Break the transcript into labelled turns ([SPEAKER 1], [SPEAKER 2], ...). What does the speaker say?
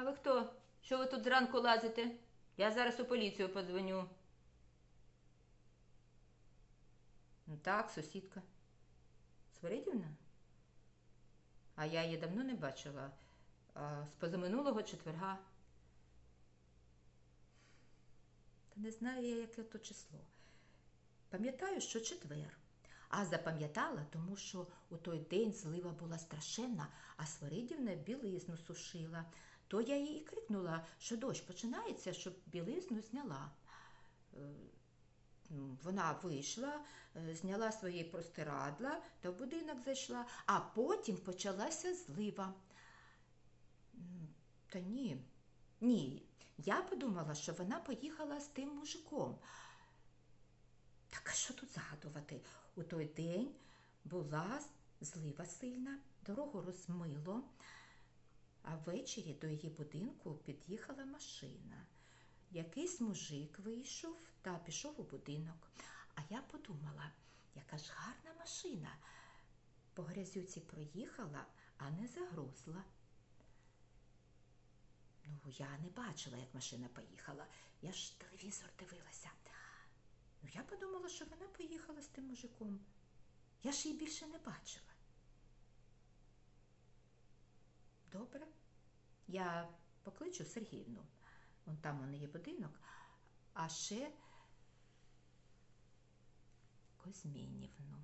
[SPEAKER 1] А ви хто? Що ви тут зранку лазите? Я зараз у поліцію подзвоню. Ну так, сусідка. Свиридівна? А я її давно не бачила. А з позаминулого четверга. Та не знаю я, яке то число. Пам'ятаю, що четвер. А запам'ятала, тому що у той день злива була страшенна, а Свиридівна білизну сушила. То я їй і крикнула, що дощ починається, щоб білизну зняла. Е, Вона вийшла, е, зняла свої простирадла та в будинок зайшла, а потім почалася злива. Та ні, ні. Я подумала, що вона поїхала з тим мужиком. Так а що тут згадувати? У той день була злива сильна, дорогу розмило, а ввечері до її будинку під'їхала машина. Якийсь мужик вийшов та пішов у будинок. А я подумала, яка ж гарна машина. По грязюці проїхала, а не загрузла. Ну, я не бачила, як машина поїхала. Я ж телевізор дивилася. Ну, я подумала, що вона поїхала з тим мужиком. Я ж її більше не бачила. Добре. Я покличу Сергіївну. Вон там у неї будинок, а ще Козмінівну.